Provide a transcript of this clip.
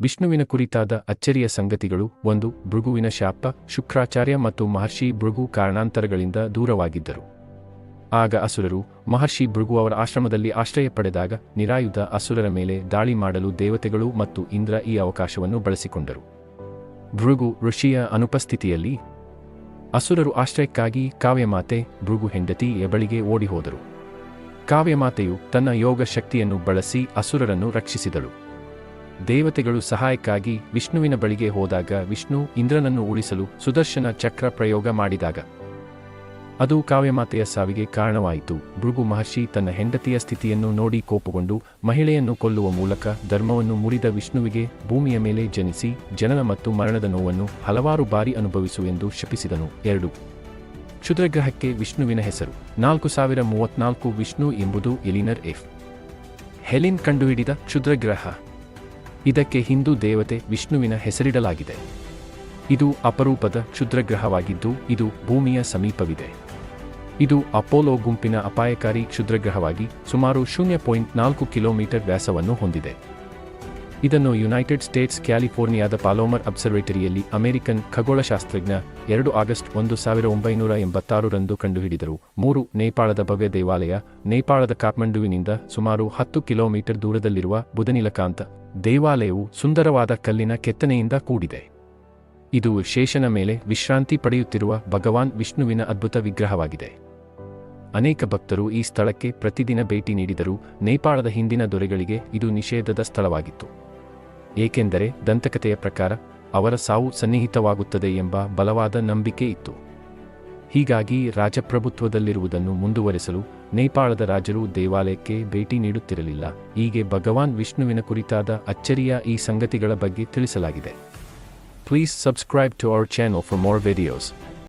ವಿಷ್ಣುವಿನ ಕುರಿತಾದ ಅಚ್ಚರಿಯ ಸಂಗತಿಗಳು ಒಂದು, ಭೃಗುವಿನ ಶಾಪ, ಶುಕ್ರಾಚಾರ್ಯ ಮತ್ತು ಮಹರ್ಷಿ ಭೃಗು ಕಾರಣಾಂತರಗಳಿಂದ ದೂರವಾಗಿದ್ದರು. ಆಗ ಅಸುರರು, ಮಹರ್ಷಿ ಭೃಗು ಅವರ ಆಶ್ರಮದಲ್ಲಿ ಆಶ್ರಯ ಪಡೆದಾಗ ನಿರಾಯುಧ ಅಸುರರ ಮೇಲೆ ದಾಳಿ ಮಾಡಲು ದೇವತೆಗಳು ಮತ್ತು ಇಂದ್ರ ಈ ಅವಕಾಶವನ್ನು ಬಳಸಿಕೊಂಡರು. ಭೃಗು ಋಷಿಯ ಅನುಪಸ್ಥಿತಿಯಲ್ಲಿ, ಅಸುರರು ಆಶ್ರಯಕ್ಕಾಗಿ ಕಾವ್ಯಮಾತೆ, ಭೃಗು ಹೆಂಡತಿ ಎಬಳಿಗೆ ಓಡಿಹೋದರು. ಕಾವ್ಯಮಾತೆಯು ತನ್ನ ಯೋಗ ಶಕ್ತಿಯನ್ನು ಬಳಸಿ ಅಸುರರನ್ನು ರಕ್ಷಿಸಿದಳು. ದೇವತೆಗಳು ಸಹಾಯಕ್ಕಾಗಿ ವಿಷ್ಣುವಿನ ಬಳಿಗೆ ಹೋದಾಗ ವಿಷ್ಣು ಇಂದ್ರನನ್ನು ಉಳಿಸಲು ಸುದರ್ಶನ ಚಕ್ರ ಪ್ರಯೋಗ ಮಾಡಿದಾಗ. ಅದು ಕಾವ್ಯಮಾತೆಯ ಸಾವಿಗೆ ಕಾರಣವಾಯಿತು. ಭೃಗು ಮಹರ್ಷಿ ತನ್ನ ಹೆಂಡತಿಯ ಸ್ಥಿತಿಯನ್ನು ನೋಡಿ ಕೋಪಗೊಂಡು ಮಹಿಳೆಯನ್ನು ಕೊಲ್ಲುವ ಮೂಲಕ ಧರ್ಮವನ್ನು ಮುರಿದ ವಿಷ್ಣುವಿಗೆ ಭೂಮಿಯ ಮೇಲೆ ಜನಿಸಿ ಜನನ ಮತ್ತು ಮರಣದ ನೋವನ್ನು ಹಲವಾರು ಬಾರಿ ಅನುಭವಿಸುವೆಂದು ಶಪಿಸಿದನು. ಎರಡು. ಕ್ಷುದ್ರಗ್ರಹಕ್ಕೆ ವಿಷ್ಣುವಿನ ಹೆಸರು. ನಾಲ್ಕು ಸಾವಿರ ಮೂವತ್ನಾಲ್ಕು ವಿಷ್ಣು ಎಂಬುದು ಎಲಿನರ್ ಎಫ್. ಹೆಲಿನ್ ಕಂಡುಹಿಡಿದ ಕ್ಷುದ್ರಗ್ರಹ. ಇದಕ್ಕೆ ಹಿಂದೂ ದೇವತೆ ವಿಷ್ಣುವಿನ ಹೆಸರಿಡಲಾಗಿದೆ. ಇದು ಅಪರೂಪದ ಕ್ಷುದ್ರಗ್ರಹವಾಗಿದ್ದು, ಇದು ಭೂಮಿಯ ಸಮೀಪವಿದೆ. ಇದು ಅಪೋಲೋ ಗುಂಪಿನ ಅಪಾಯಕಾರಿ ಕ್ಷುದ್ರಗ್ರಹವಾಗಿ ಸುಮಾರು ಶೂನ್ಯ ಪಾಯಿಂಟ್ ನಾಲ್ಕು ಕಿಲೋಮೀಟರ್ ವ್ಯಾಸವನ್ನು ಹೊಂದಿದೆ. ಇದನ್ನು ಯುನೈಟೆಡ್ ಸ್ಟೇಟ್ಸ್ ಕ್ಯಾಲಿಫೋರ್ನಿಯಾದ ಪಾಲೋಮರ್ ಅಬ್ಸರ್ವೇಟರಿಯಲ್ಲಿ ಅಮೆರಿಕನ್ ಖಗೋಳಶಾಸ್ತ್ರಜ್ಞ ಎರಡು ಆಗಸ್ಟ್ ಒಂದು ಸಾವಿರ ಒಂಬೈನೂರ ಎಂಬತ್ತಾರರಂದು ಕಂಡುಹಿಡಿದರು. ಮೂರು, ನೇಪಾಳದ ಭವ್ಯ ದೇವಾಲಯ, ನೇಪಾಳದ ಕಾಠ್ಮಂಡುವಿನಿಂದ ಸುಮಾರು ಹತ್ತು ಕಿಲೋಮೀಟರ್ ದೂರದಲ್ಲಿರುವ ಬುಧನಿಲಕಾಂತ ದೇವಾಲಯವು ಸುಂದರವಾದ ಕಲ್ಲಿನ ಕೆತ್ತನೆಯಿಂದ ಕೂಡಿದೆ. ಇದು ಶೇಷನ ಮೇಲೆ ವಿಶ್ರಾಂತಿ ಪಡೆಯುತ್ತಿರುವ ಭಗವಾನ್ ವಿಷ್ಣುವಿನ ಅದ್ಭುತ ವಿಗ್ರಹವಾಗಿದೆ. ಅನೇಕ ಭಕ್ತರು ಈ ಸ್ಥಳಕ್ಕೆ ಪ್ರತಿದಿನ ಭೇಟಿ ನೀಡಿದರು ನೇಪಾಳದ ಹಿಂದಿನ ದೊರೆಗಳಿಗೆ ಇದು ನಿಷೇಧದ ಸ್ಥಳವಾಗಿತ್ತು. ಏಕೆಂದರೆ ದಂತಕತೆಯ ಪ್ರಕಾರ ಅವರ ಸಾವು ಸನ್ನಿಹಿತವಾಗುತ್ತದೆ ಎಂಬ ಬಲವಾದ ನಂಬಿಕೆ ಇತ್ತು. ಹೀಗಾಗಿ ರಾಜಪ್ರಭುತ್ವದಲ್ಲಿರುವುದನ್ನು ಮುಂದುವರೆಸಲು ನೇಪಾಳದ ರಾಜರು ದೇವಾಲಯಕ್ಕೆ ಭೇಟಿ ನೀಡುತ್ತಿರಲಿಲ್ಲ. ಹೀಗೆ ಭಗವಾನ್ ವಿಷ್ಣುವಿನ ಕುರಿತಾದ ಅಚ್ಚರಿಯ ಈ ಸಂಗತಿಗಳ ಬಗ್ಗೆ ತಿಳಿಸಲಾಗಿದೆ. Please subscribe to our channel for more videos.